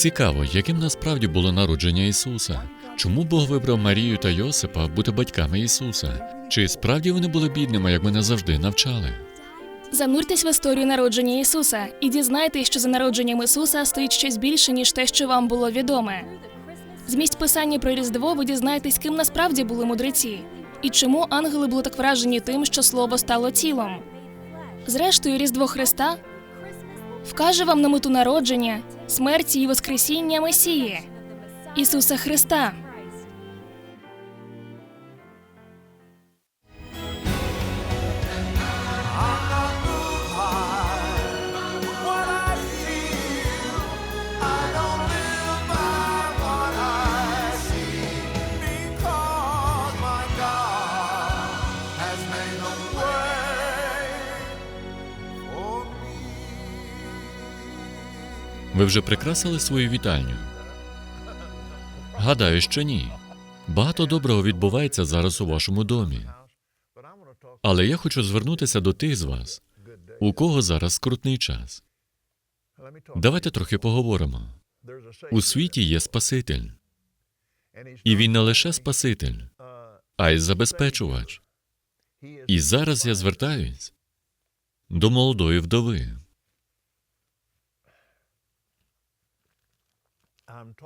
Цікаво, яким насправді було народження Ісуса. Чому Бог вибрав Марію та Йосипа бути батьками Ісуса? Чи справді вони були бідними, як мене завжди навчали? Зануртесь в історію народження Ісуса і дізнайтесь, що за народженням Ісуса стоїть щось більше, ніж те, що вам було відоме. З місць писання про Різдво ви дізнаєтесь, ким насправді були мудреці, і чому ангели були так вражені тим, що слово стало тілом. Зрештою, Різдво Христа вкаже вам на мету народження, смерті і Воскресіння Месії Ісуса Христа. Ви вже прикрасили свою вітальню? Гадаю, що ні. Багато доброго відбувається зараз у вашому домі. Але я хочу звернутися до тих з вас, у кого зараз скрутний час. Давайте трохи поговоримо. У світі є Спаситель, і він не лише Спаситель, а й забезпечувач. І зараз я звертаюсь до молодої вдови.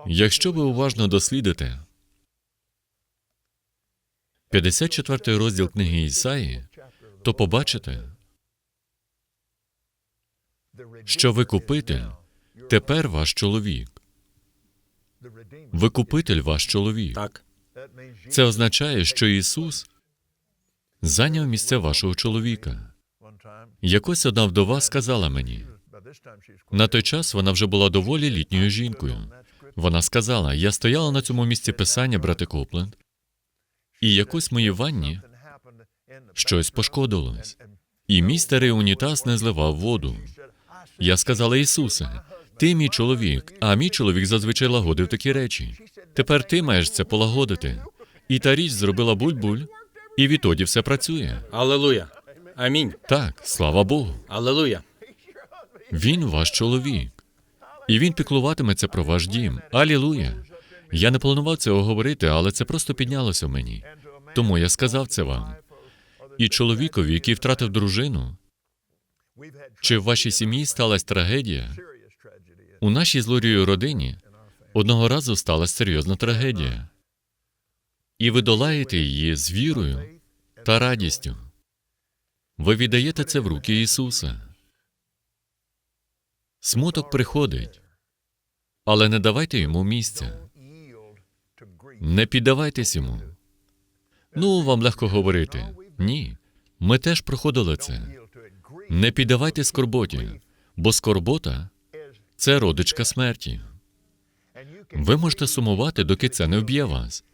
Якщо ви уважно дослідите 54 розділ книги Ісаї, то побачите, що Викупитель тепер ваш чоловік. Викупитель ваш чоловік. Так. Це означає, що Ісус зайняв місце вашого чоловіка. Якось одна вдова сказала мені, на той час вона вже була доволі літньою жінкою. Вона сказала: Я стояла на цьому місці писання, брате Копленд, і якось моїй ванні щось пошкодилось, і мій старий унітаз не зливав воду. Я сказала Ісусе, ти мій чоловік, а мій чоловік зазвичай лагодив такі речі. Тепер ти маєш це полагодити. І та річ зробила буль-буль, і відтоді все працює. Алелуя. Амінь. Так, слава Богу. Алелуя. Він ваш чоловік. І він піклуватиметься про ваш дім. Алілуя. Я не планував цього говорити, але це просто піднялося в мені. Тому я сказав це вам. І чоловікові, який втратив дружину, чи в вашій сім'ї сталася трагедія? У нашій з Лорією родині одного разу сталася серйозна трагедія. І ви долаєте її з вірою та радістю. Ви віддаєте це в руки Ісуса. Смуток приходить, але не давайте йому місця. Не піддавайтесь йому. Ну, вам легко говорити. Ні. Ми теж проходили це. Не піддавайте скорботі, бо скорбота це родичка смерті. Ви можете сумувати, доки це не вб'є вас.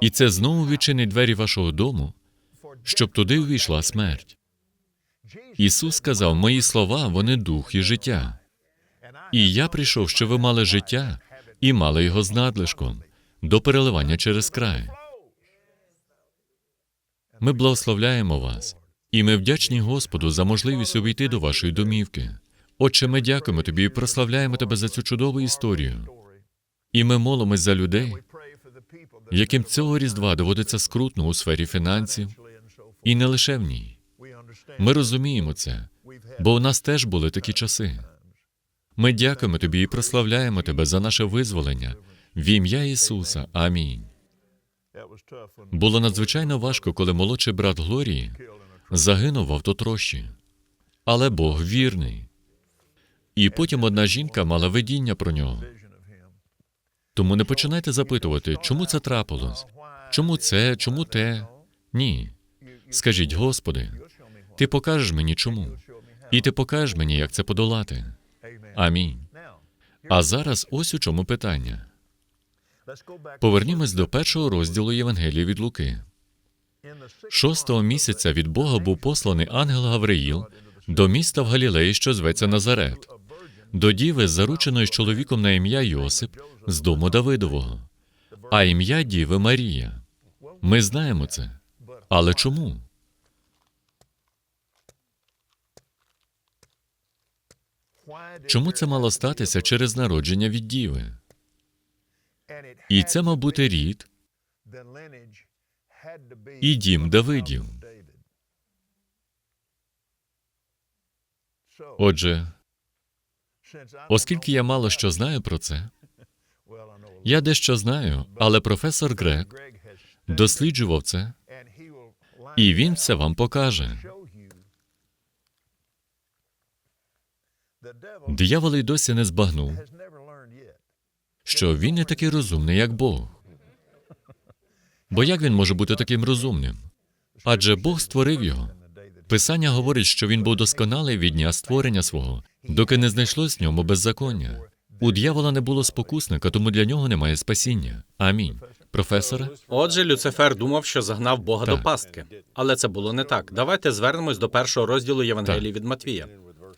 І це знову відчинить двері вашого дому, щоб туди увійшла смерть. Ісус сказав: Мої слова, вони дух і життя. І я прийшов, щоб ви мали життя і мали його з надлишком до переливання через край. Ми благословляємо вас, і ми вдячні Господу за можливість увійти до вашої домівки. Отче, ми дякуємо тобі і прославляємо тебе за цю чудову історію. І ми молимось за людей, яким цього різдва доводиться скрутно у сфері фінансів, і не лише в ній. Ми розуміємо це, бо у нас теж були такі часи. Ми дякуємо тобі і прославляємо тебе за наше визволення в ім'я Ісуса. Амінь. Було надзвичайно важко, коли молодший брат Глорії загинув в автотрощі. Але Бог вірний. І потім одна жінка мала видіння про нього. Тому не починайте запитувати, чому це трапилось, чому це, чому те. Ні. Скажіть, Господи, ти покажеш мені чому, і ти покажеш мені, як це подолати. Амінь. А зараз ось у чому питання. Повернімось до першого розділу Євангелії від Луки. Шостого місяця від Бога був посланий ангел Гавриїл до міста в Галілеї, що зветься Назарет, до діви, зарученої з чоловіком на ім'я Йосип з дому Давидового, а ім'я діви Марія. Ми знаємо це. Але чому? Чому це мало статися через народження від діви? І це мав бути рід і дім Давидів. Отже, оскільки я мало що знаю про це, я дещо знаю, але професор Грег досліджував це, і він це вам покаже. Диявол й досі не збагнув, що він не такий розумний, як Бог. Бо як він може бути таким розумним? Адже Бог створив його. Писання говорить, що він був досконалий від дня створення свого, доки не знайшлось в ньому беззаконня. У дьявола не було спокусника, тому для нього немає спасіння. Амінь. Професоре, Отже, Люцифер думав, що загнав Бога Так. до пастки. Але це було не так. Давайте звернемось до першого розділу Євангелії від Матвія,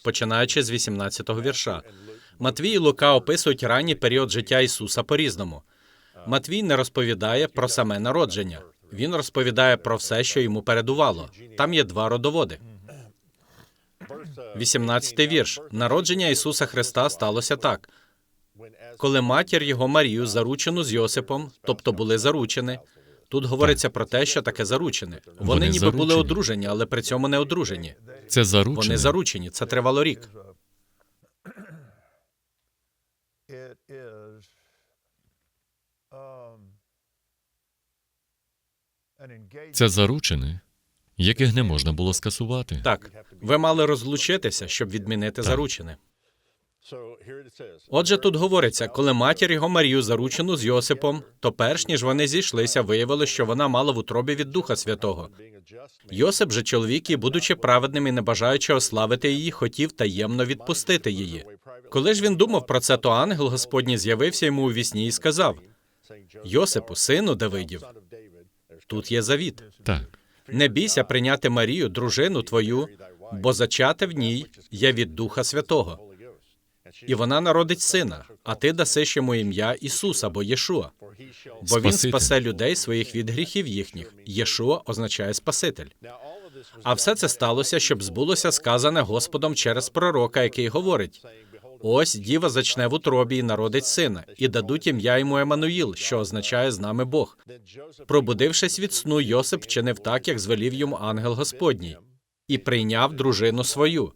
починаючи з 18-го вірша. Матвій і Лука описують ранній період життя Ісуса по-різному. Матвій не розповідає про саме народження. Він розповідає про все, що йому передувало. Там є два родоводи. 18-й вірш. Народження Ісуса Христа сталося так. Коли матір його Марію заручену з Йосипом, тобто були заручені. Тут говориться про те, що таке заручені. Вони, Вони ніби були одружені, але при цьому не одружені. це заручене. Вони заручені. Це тривало рік. Це заручене, яких не можна було скасувати. Так, ви мали розлучитися, щоб відмінити заручини. Отже, тут говориться, коли матір його Марію заручену з Йосипом, то перш ніж вони зійшлися, виявилось, що вона мала в утробі від Духа Святого. Йосип же чоловік, і, будучи праведним і не бажаючи ославити її, хотів таємно відпустити її. Коли ж він думав про це, то ангел Господній з'явився йому у вісні і сказав: Йосипу, сину Давидів, тут є завіт. Так, Не бійся прийняти Марію, дружину твою, бо зачати в ній є від Духа Святого. І вона народить сина, а ти дасиш йому ім'я Ісуса, бо Єшуа. Бо він спасе людей своїх від гріхів їхніх. Єшуа означає Спаситель. А все це сталося, щоб збулося сказане Господом через пророка, який говорить: ось діва зачне в утробі і народить сина, і дадуть ім'я йому Еммануїл, що означає з нами Бог. Пробудившись від сну, Йосип вчинив так, як звелів йому ангел Господній, і прийняв дружину свою,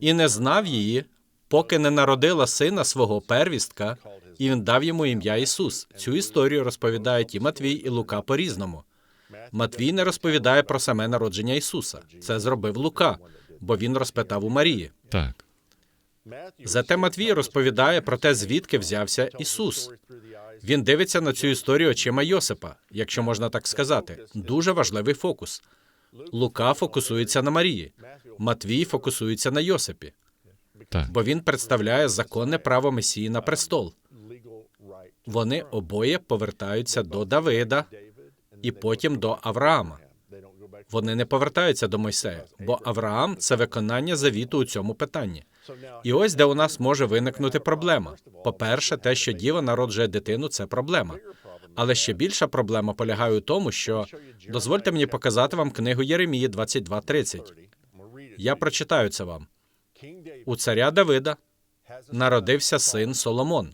і не знав її, поки не народила сина свого первістка, і він дав йому ім'я Ісус. Цю історію розповідають і Матвій, і Лука по-різному. Матвій не розповідає про саме народження Ісуса. Це зробив Лука, бо він розпитав у Марії. так. Зате Матвій розповідає про те, звідки взявся Ісус. Він дивиться на цю історію очима Йосипа, якщо можна так сказати. Дуже важливий фокус. Лука фокусується на Марії, Матвій фокусується на Йосипі, Так. бо він представляє законне право Месії на престол. Вони обоє повертаються до Давида і потім до Авраама. Вони не повертаються до Мойсея, бо Авраам це виконання завіту у цьому питанні. І ось де у нас може виникнути проблема. По-перше, те, що діва народжує дитину, це проблема. Але ще більша проблема полягає у тому, що дозвольте мені показати вам книгу Єремії 22.30. Я прочитаю це вам. У царя Давида народився син Соломон.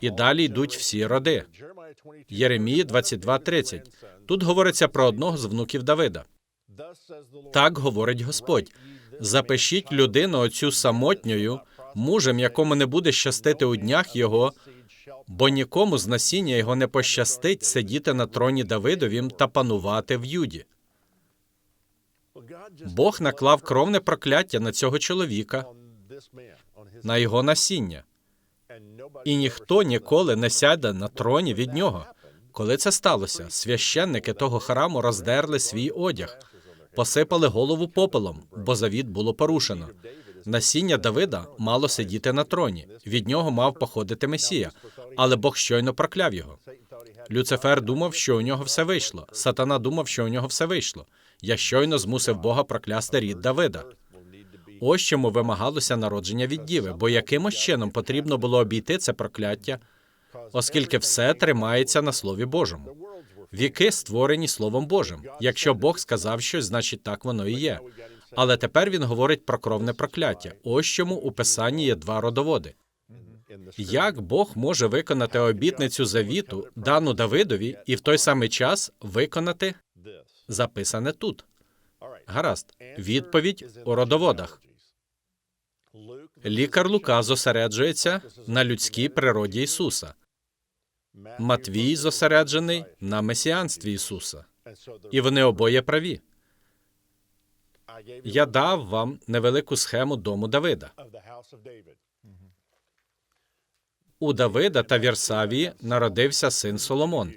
І далі йдуть всі роди. Єремії 22.30. Тут говориться про одного з внуків Давида. Так говорить Господь: запишіть людину оцю самотньою, мужем, якому не буде щастити у днях його, бо нікому з насіння його не пощастить сидіти на троні Давидовім та панувати в Юді. Бог наклав кровне прокляття на цього чоловіка, на його насіння, і ніхто ніколи не сяде на троні від нього. Коли це сталося, священники того храму роздерли свій одяг, посипали голову попелом, бо завіт було порушено. Насіння Давида мало сидіти на троні. Від нього мав походити Месія, але Бог щойно прокляв його. Люцифер думав, що у нього все вийшло. Сатана думав, що у нього все вийшло. Я щойно змусив Бога проклясти рід Давида. Ось чому вимагалося народження від діви, бо якимось чином потрібно було обійти це прокляття, оскільки все тримається на Слові Божому. Віки створені Словом Божим. Якщо Бог сказав щось, значить так воно і є. Але тепер він говорить про кровне прокляття. Ось чому у писанні є два родоводи. Як Бог може виконати обітницю завіту, дану Давидові, і в той самий час виконати записане тут? Гаразд, відповідь у родоводах. Лікар Лука зосереджується на людській природі Ісуса. Матвій зосереджений на месіанстві Ісуса. І вони обоє праві. Я дав вам невелику схему дому Давида. У Давида та Вірсавії народився син Соломон.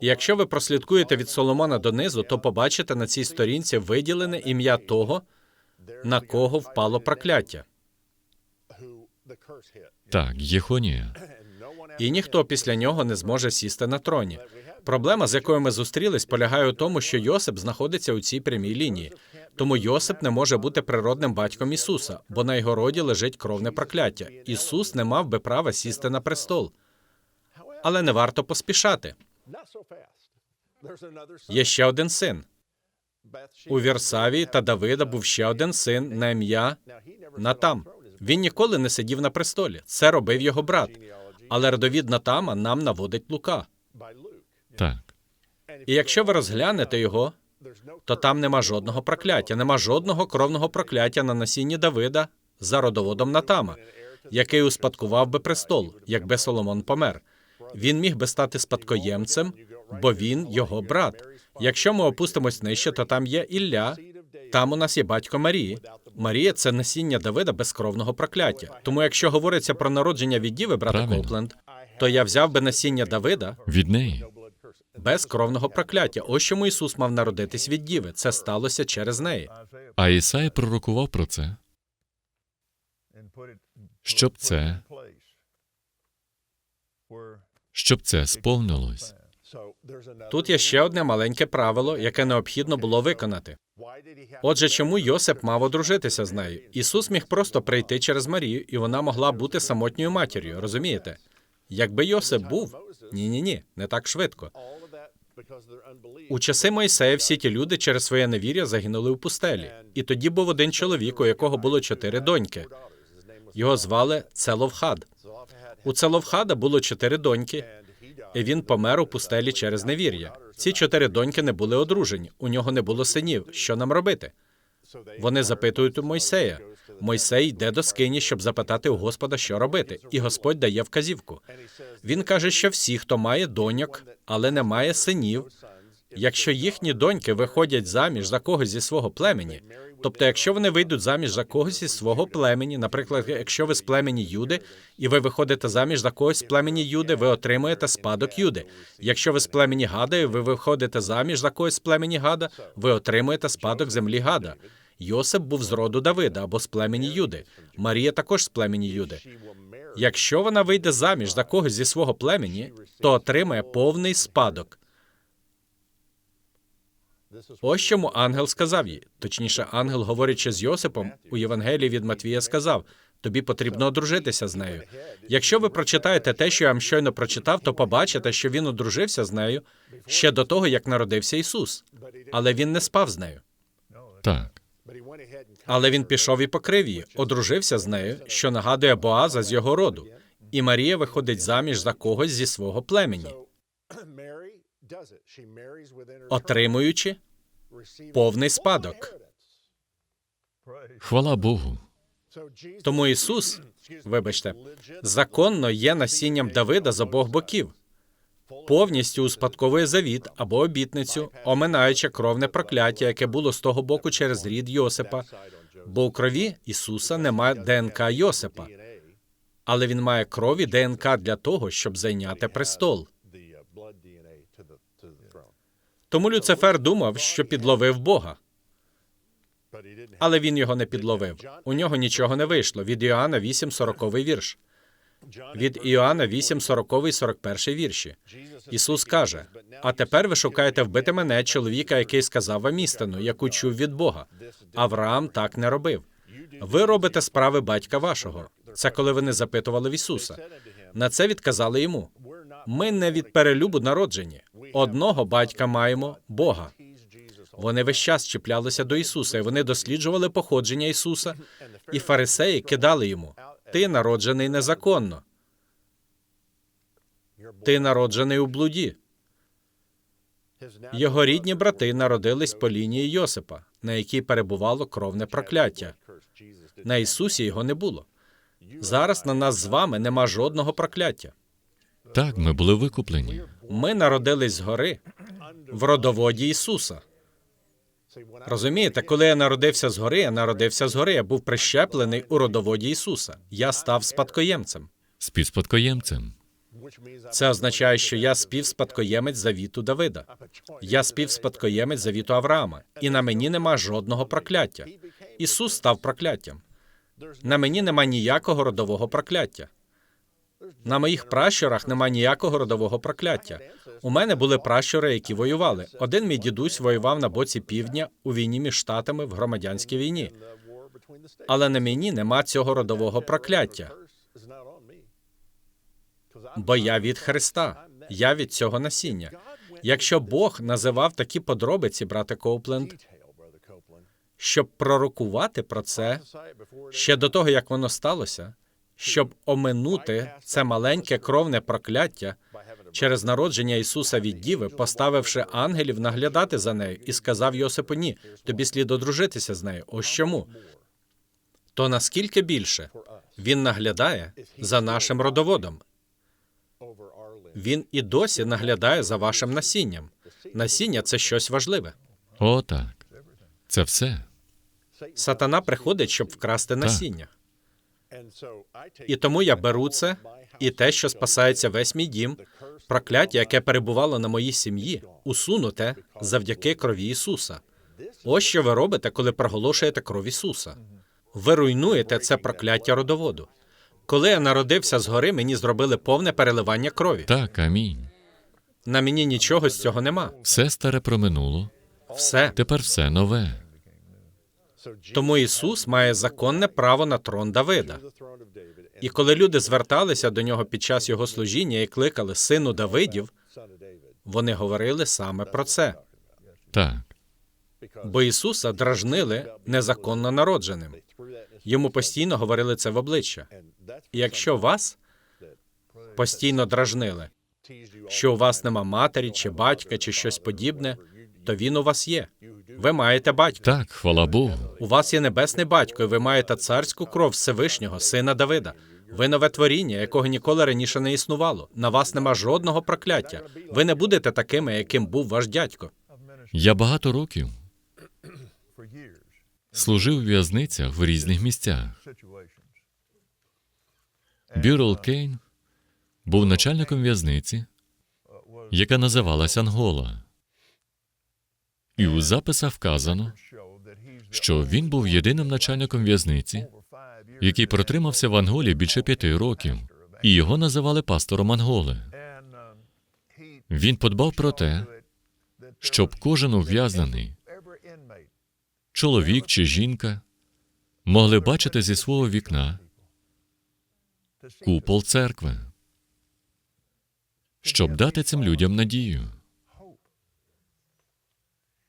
Якщо ви прослідкуєте від Соломона донизу, то побачите на цій сторінці виділене ім'я того, на кого впало прокляття. Так, Єхонія. І ніхто після нього не зможе сісти на троні. Проблема, з якою ми зустрілись, полягає у тому, що Йосип знаходиться у цій прямій лінії. Тому Йосип не може бути природним батьком Ісуса, бо на його роді лежить кровне прокляття. Ісус не мав би права сісти на престол. Але не варто поспішати. Є ще один син. У Вірсавії та Давида був ще один син на ім'я Натам. Він ніколи не сидів на престолі. Це робив його брат. Але родовід Натама нам наводить Лука. Так. І якщо ви розглянете його, то там нема жодного прокляття, нема жодного кровного прокляття на насінні Давида за родоводом Натама, який успадкував би престол, якби Соломон помер. Він міг би стати спадкоємцем, бо він його брат. Якщо ми опустимось нижче, то там є Ілля, там у нас є батько Марії. Марія це насіння Давида без кровного прокляття. Тому, якщо говориться про народження від діви, брата Правильно. Копленд, то я взяв би насіння Давида Від неї. без кровного прокляття. Ось чому Ісус мав народитись від діви. Це сталося через неї. А Ісай пророкував про це. Щоб це- Щоб це сповнилось. Тут є ще одне маленьке правило, яке необхідно було виконати. Отже, чому Йосип мав одружитися з нею? Ісус міг просто прийти через Марію, і вона могла бути самотньою матір'ю. Розумієте? Якби Йосип був ні, ні, ні, не так швидко. У часи Мойсея всі ті люди через своє невір'я загинули у пустелі. І тоді був один чоловік, у якого було чотири доньки. Його звали Целовхад. У Целовхада було чотири доньки, і він помер у пустелі через невір'я. Ці чотири доньки не були одружені, у нього не було синів. Що нам робити? Вони запитують у Мойсея. Мойсей йде до скині, щоб запитати у Господа, що робити, і Господь дає вказівку. Він каже, що всі, хто має доньок, але не має синів, якщо їхні доньки виходять заміж за когось зі свого племені, тобто, якщо вони вийдуть заміж за когось із свого племені, наприклад, якщо ви з племені Юди, і ви виходите заміж за когось з племені Юди, ви отримуєте спадок Юди. Якщо ви з племені Гада, і ви виходите заміж за когось з племені Гада, ви отримуєте спадок землі Гада. Йосип був з роду Давида або з племені Юди. Марія також з племені Юди. Якщо вона вийде заміж за когось зі свого племені, то отримає повний спадок. Ось чому ангел сказав їй. Точніше, ангел, говорячи з Йосипом, у Євангелії від Матвія сказав: тобі потрібно одружитися з нею. Якщо ви прочитаєте те, що я вам щойно прочитав, то побачите, що він одружився з нею ще до того, як народився Ісус. Але він не спав з нею. Так. Але він пішов і покрив її, одружився з нею, що нагадує Боаза з його роду. І Марія виходить заміж за когось зі свого племені, отримуючи повний спадок. Хвала Богу. Тому Ісус, вибачте, законно є насінням Давида з обох боків, повністю успадковує завіт або обітницю, оминаючи кровне прокляття, яке було з того боку через рід Йосипа, бо у крові Ісуса немає ДНК Йосипа, але він має крові ДНК для того, щоб зайняти престол. Тому Люцифер думав, що підловив Бога, але він його не підловив. У нього нічого не вийшло. Від Іоанна 8, 40 вірш. Від Іоанна 8, 40 і 41 вірші. Ісус каже: А тепер ви шукаєте вбити мене, чоловіка, який сказав вам істину, яку чув від Бога. Авраам так не робив. Ви робите справи батька вашого. Це коли вони запитували в Ісуса. На це відказали йому. Ми не від перелюбу народжені. Одного батька маємо Бога. Вони весь час чіплялися до Ісуса, і вони досліджували походження Ісуса, і фарисеї кидали йому: Ти народжений незаконно, ти народжений у блуді. Його рідні брати народились по лінії Йосипа, на якій перебувало кровне прокляття. На Ісусі його не було. Зараз на нас з вами нема жодного прокляття. Так, ми були викуплені. Ми народились згори в родоводі Ісуса. Розумієте, коли я народився згори, я народився згори, я був прищеплений у родоводі Ісуса. Я став спадкоємцем. Співспадкоємцем. Це означає, що я співспадкоємець завіту Давида. Я співспадкоємець завіту Авраама, і на мені нема жодного прокляття. Ісус став прокляттям. На мені нема ніякого родового прокляття. На моїх пращурах нема ніякого родового прокляття. У мене були пращури, які воювали. Один мій дідусь воював на боці півдня у війні між штатами в громадянській війні. Але на мені нема цього родового прокляття, бо я від Христа, я від цього насіння. Якщо Бог називав такі подробиці, брате Коупленд, щоб пророкувати про це ще до того, як воно сталося, щоб оминути це маленьке кровне прокляття через народження Ісуса від Діви, поставивши ангелів наглядати за нею, і сказав Йосипу: ні, тобі слід одружитися з нею. Ось чому. То наскільки більше він наглядає за нашим родоводом? Він і досі наглядає за вашим насінням. Насіння це щось важливе. О, так. Це все. Сатана приходить, щоб вкрасти насіння. І тому я беру це і те, що спасається весь мій дім, прокляття, яке перебувало на моїй сім'ї, усунуте завдяки крові Ісуса. Ось що ви робите, коли проголошуєте кров Ісуса. Ви руйнуєте це прокляття родоводу. Коли я народився згори, мені зробили повне переливання крові. Так, амінь. На мені нічого з цього нема. Все старе проминуло, Все. тепер все нове. Тому Ісус має законне право на трон Давида. І коли люди зверталися до нього під час його служіння і кликали сину Давидів, вони говорили саме про це. Так. Бо Ісуса дражнили незаконно народженим. Йому постійно говорили це в обличчя. І якщо вас постійно дражнили, що у вас нема матері чи батька чи щось подібне, то він у вас є. Ви маєте батька. Так, хвала Богу. У вас є небесний батько, і ви маєте царську кров Всевишнього, сина Давида. Ви нове творіння, якого ніколи раніше не існувало. На вас нема жодного прокляття. Ви не будете такими, яким був ваш дядько. Я багато років служив у в'язницях в різних місцях. Бюрл Кейн був начальником в'язниці, яка називалась Ангола. І у записах вказано, що він був єдиним начальником в'язниці, який протримався в Анголі більше п'яти років, і його називали пастором Анголи. Він подбав про те, щоб кожен ув'язнений, чоловік чи жінка, могли бачити зі свого вікна купол церкви, щоб дати цим людям надію.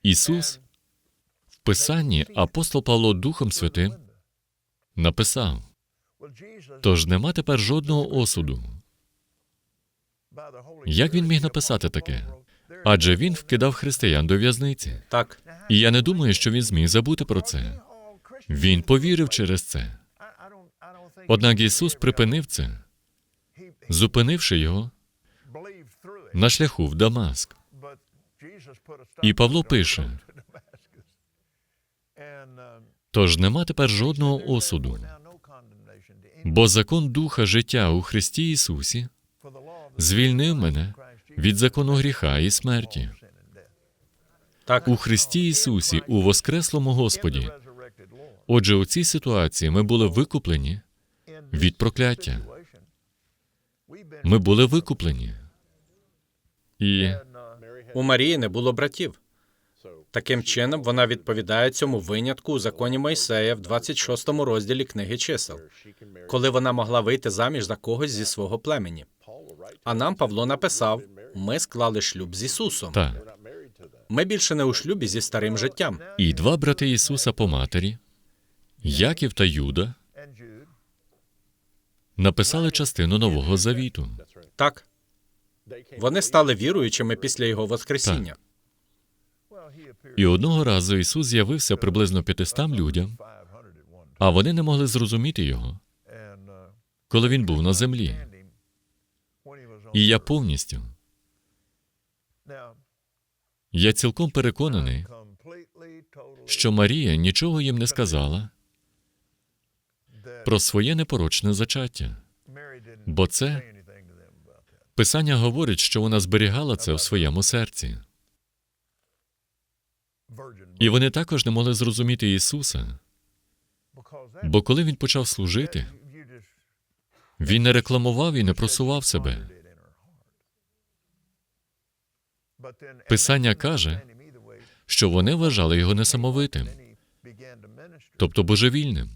Ісус в Писанні апостол Павло Духом Святим написав: тож нема тепер жодного осуду. Як він міг написати таке? Адже він вкидав християн до в'язниці. Так, І я не думаю, що він зміг забути про це. Він повірив через це. Однак Ісус припинив це, зупинивши його на шляху в Дамаск. І Павло пише: тож нема тепер жодного осуду, бо закон духа життя у Христі Ісусі звільнив мене від закону гріха і смерті. так, У Христі Ісусі, у Воскреслому Господі. Отже, у цій ситуації ми були викуплені від прокляття. Ми були викуплені. І у Марії не було братів. Таким чином, вона відповідає цьому винятку у законі Мойсея в 26 розділі книги чисел, коли вона могла вийти заміж за когось зі свого племені. А нам Павло написав: ми склали шлюб з Ісусом. так, Ми більше не у шлюбі зі старим життям. І два брати Ісуса по матері, Яків та Юда, написали частину Нового Завіту. Так, вони стали віруючими після його воскресіння. І одного разу Ісус з'явився приблизно 500 людям, 500 at one time, а вони не могли зрозуміти його, коли він був на землі. І я повністю, я цілком переконаний, що Марія нічого їм не сказала про своє непорочне зачаття, бо це Писання говорить, що вона зберігала це в своєму серці. І вони також не могли зрозуміти Ісуса, бо коли він почав служити, він не рекламував і не просував себе. Писання каже, що вони вважали його несамовитим, тобто божевільним.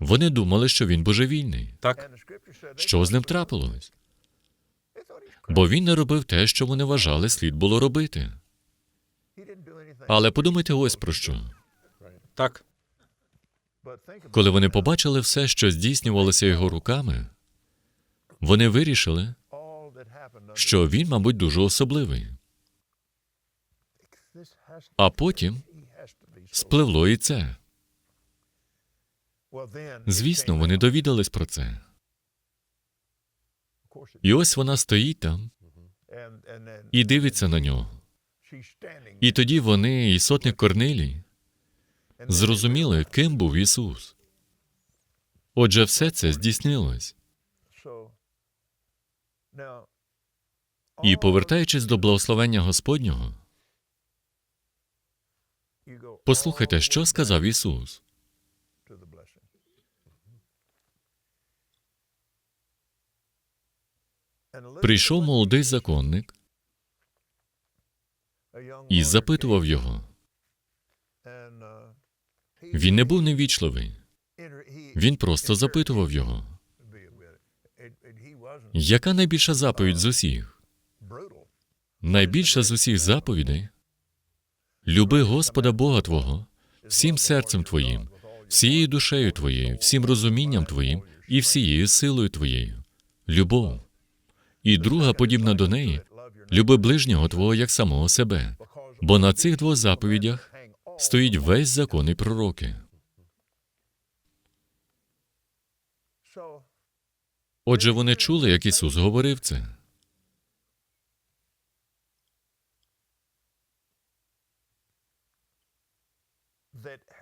Вони думали, що він божевільний. Так, Що з ним трапилось? Бо він не робив те, що вони вважали слід було робити. Але подумайте ось про що. так. Коли вони побачили все, що здійснювалося його руками, вони вирішили, що він, мабуть, дуже особливий. А потім спливло і це. Звісно, вони довідались про це. І ось вона стоїть там і дивиться на нього. І тоді вони, і сотник Корнелій, зрозуміли, ким був Ісус. Отже, все це здійснилось. І повертаючись до благословення Господнього, послухайте, що сказав Ісус. Прийшов молодий законник і запитував його. Він не був невічливий, він просто запитував його, яка найбільша заповідь з усіх? Найбільша з усіх заповідей люби Господа Бога Твого всім серцем Твоїм, всією душею Твоєю, всім розумінням Твоїм і всією силою Твоєю. Любов. І друга, подібна до неї, люби ближнього Твого як самого себе. Бо на цих двох заповідях стоїть весь закон і пророки. Отже, вони чули, як Ісус говорив це.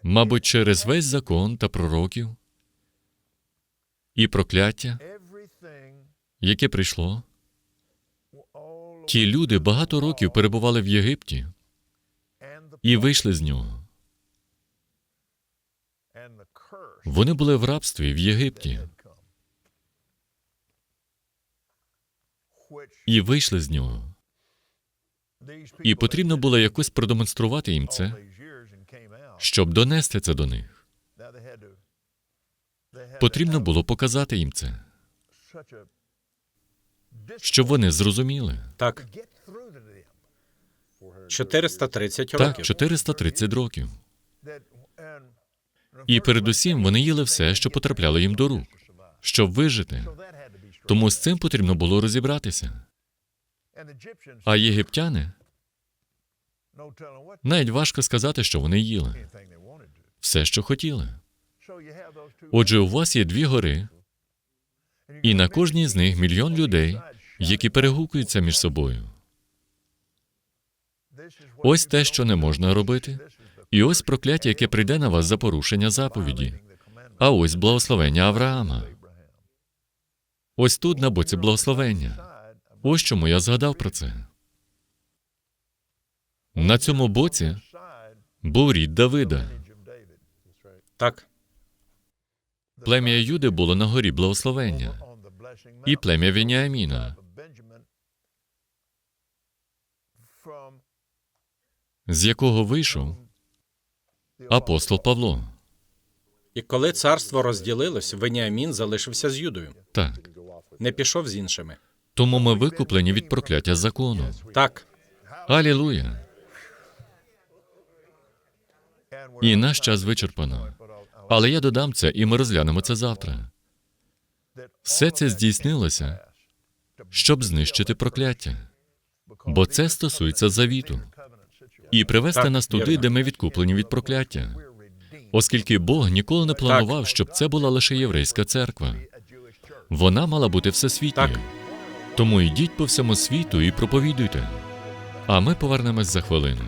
Мабуть, через весь закон та пророків і прокляття, яке прийшло, ті люди багато років перебували в Єгипті і вийшли з нього. Вони були в рабстві в Єгипті і вийшли з нього. І потрібно було якось продемонструвати їм це, щоб донести це до них. Потрібно було показати їм це, щоб вони зрозуміли. Так, get through 430 Так, років. 430 років. І передусім вони їли все, що потрапляло їм до рук, щоб вижити. Тому з цим потрібно було розібратися. А єгиптяни навіть важко сказати, що вони їли все, що хотіли. Отже, у вас є дві гори, і на кожній з них мільйон людей, які перегукуються між собою. Ось те, що не можна робити, і ось прокляття, яке прийде на вас за порушення заповіді. А ось благословення Авраама. Ось тут на боці благословення. Ось чому я згадав про це. На цьому боці був рід Давида. Так, Плем'я Юди було на горі благословення і плем'я Веніаміна. З якого вийшов апостол Павло. І коли царство розділилось, Веніамін залишився з Юдою. Так. Не пішов з іншими. Тому ми викуплені від прокляття закону. Так. Алілуя. І наш час вичерпано. Але я додам це, і ми розглянемо це завтра. Все це здійснилося, щоб знищити прокляття. Бо це стосується завіту і привести нас туди, де ми відкуплені від прокляття. Оскільки Бог ніколи не планував, щоб це була лише єврейська церква. Вона мала бути всесвітньою. Тому йдіть по всьому світу і проповідуйте. А ми повернемось за хвилину.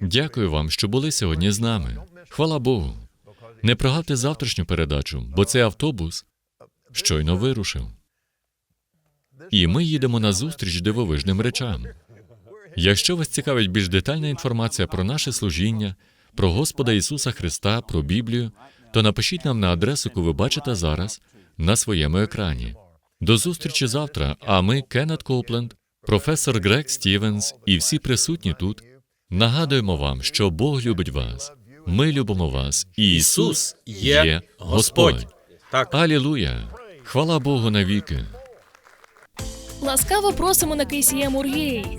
Дякую вам, що були сьогодні з нами. Хвала Богу. Не прогавте завтрашню передачу, бо цей автобус щойно вирушив. І ми їдемо на зустріч дивовижним речам. Якщо вас цікавить більш детальна інформація про наше служіння, про Господа Ісуса Христа, про Біблію, то напишіть нам на адресу, яку ви бачите зараз на своєму екрані. До зустрічі завтра. А ми, Кеннет Копленд, професор Грег Стівенс і всі присутні тут нагадуємо вам, що Бог любить вас. Ми любимо вас. І Ісус є Господь. Так, Алілуя! Хвала Богу навіки! Ласкаво просимо на KCM Ургей.